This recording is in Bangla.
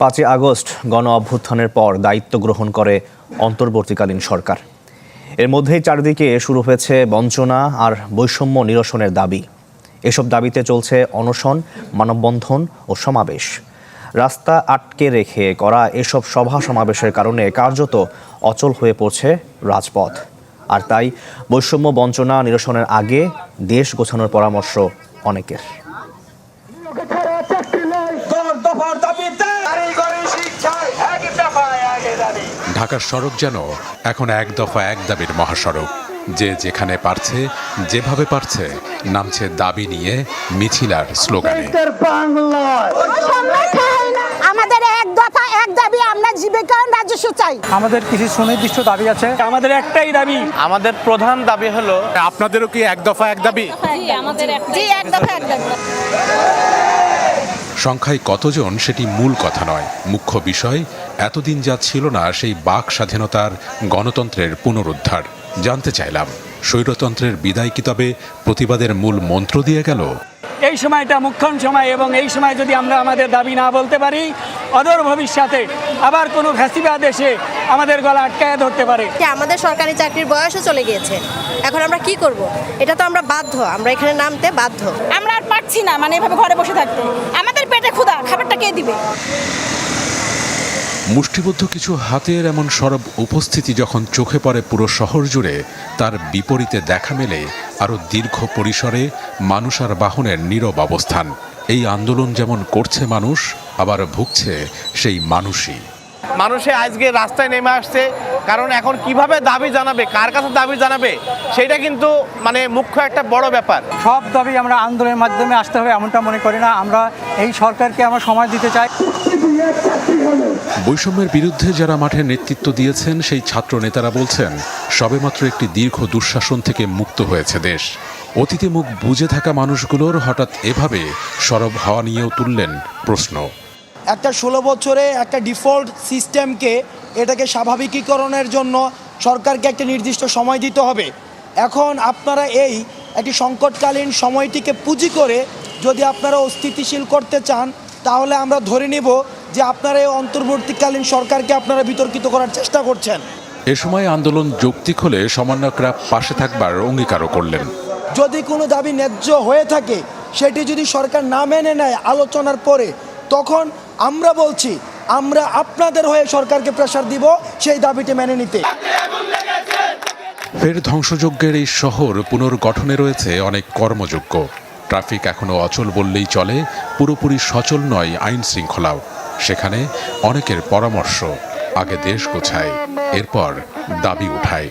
পাঁচই আগস্ট গণ অভ্যুত্থানের পর দায়িত্ব গ্রহণ করে অন্তর্বর্তীকালীন সরকার। এর মধ্যেই চারিদিকে শুরু হয়েছে বঞ্চনা আর বৈষম্য নিরসনের দাবি। এসব দাবিতে চলছে অনশন, মানববন্ধন ও সমাবেশ। রাস্তা আটকে রেখে করা এসব সভা সমাবেশের কারণে কার্যত অচল হয়ে পড়ছে রাজপথ। আর তাই বৈষম্য বঞ্চনা নিরসনের আগে দেশ গোছানোর পরামর্শ অনেকের দর দফার দাবিতে কারিগরি শিক্ষায় এক দফায় আগে দাবি ঢাকার সড়ক যেন এখন এক দফা এক দাবির মহাসড়ক। যে যেখানে পারছে যেভাবে পারছে নামছে দাবি নিয়ে মিছিল আর স্লোগানে। আমাদের এক দফা এক দাবি আমরা জীবিকা রাজস্ব চাই আমাদের কিছু সুনির্দিষ্ট দাবি আছে। আমাদের একটাই দাবি। আমাদের প্রধান দাবি হলো আপনাদেরও কি এক দফা এক দাবি? জি এক দফা এক দাবি। সংখ্যায় কতজন সেটি মূল কথা নয়। মুখ্য বিষয় এতদিন যা ছিল না সেই বাক স্বাধীনতার গণতন্ত্রের পুনরুদ্ধার। জানতে চাইলাম স্বৈরতন্ত্রের বিদায় কি তবে প্রতিবাদের মূল মন্ত্র দিয়ে গেল? এই সময়টা মুখ্যম সময় এবং এই সময় যদি আমরা আমাদের দাবি না বলতে পারি অদূর ভবিষ্যতে আবার কোনো ফ্যাসিবাদ এসে আমাদের গলা আটকায় ধরতে পারে। আমাদের সরকারি চাকরির বয়সও চলে গিয়েছে। এখন আমরা কি করব? এটা তো আমরা বাধ্য আমরা এখানে নামতে বাধ্য। আমরা আর পারছি না মানে এভাবে ঘরে বসে থাকতে। আমাদের পেটে খাবারটা কে দিবে? মুষ্টিবদ্ধ কিছু হাতের এমন সরব উপস্থিতি যখন চোখে পড়ে পুরো শহর জুড়ে, তার বিপরীতে দেখা মেলে আরও দীর্ঘ পরিসরে মানুষ আর বাহনের নীরব অবস্থান। এই আন্দোলন যেমন করছে মানুষ, আবার ভুগছে সেই মানুষই। মানুষে আজকে রাস্তায় নেমে আসছে। কারণ এখন কীভাবে দাবি জানাবে কার কাছে দাবি জানাবে সেটা কিন্তু মানে মুখ্য একটা বড় ব্যাপার। সব দাবি আমরা আন্দোলনের মাধ্যমে আসতে হবে এমনটা মনে করি না। আমরা এই সরকারকে আমরা সময় দিতে চাই। বৈষম্যের বিরুদ্ধে যারা মাঠে নেতৃত্ব দিয়েছেন সেই ছাত্র নেতারা বলছেন সবেমাত্র একটি দীর্ঘ দুঃশাসন থেকে মুক্ত হয়েছে দেশ। অতীতে মুখ বুঝে থাকা মানুষগুলোর হঠাৎ এভাবে সরব হওয়া নিয়েও তুললেন প্রশ্ন। একটা ষোলো বছরে একটা ডিফল্ট সিস্টেমকে এটাকে স্বাভাবিকীকরণের জন্য সরকারকে একটা নির্দিষ্ট সময় দিতে হবে। এখন আপনারা এই একটি সংকটকালীন সময়টিকে পুঁজি করে যদি আপনারা অস্থিতিশীল করতে চান তাহলে আমরা ধরে নিব যে আপনারা এই অন্তর্বর্তীকালীন সরকারকে আপনারা বিতর্কিত করার চেষ্টা করছেন। এ সময় আন্দোলন যৌক্তিক হলে সমন্বয়করা পাশে থাকবার অঙ্গীকারও করলেন। যদি কোনো দাবি ন্যায্য হয়ে থাকে সেটি যদি সরকার না মেনে নেয় আলোচনার পরে তখন আমরা বলছি, আমরা আপনাদের হয়ে সরকারকে প্রেশার দিব সেই দাবিটি মেনে নিতে। ফের ধ্বংসযজ্ঞের এই শহর পুনর্গঠনে রয়েছে অনেক কর্মযোগ্য। ট্রাফিক এখনও অচল বললেই চলে, পুরোপুরি সচল নয় আইন শৃঙ্খলাও। সেখানে অনেকের পরামর্শ, আগে দেশ গোছায়, এরপর দাবি উঠায়।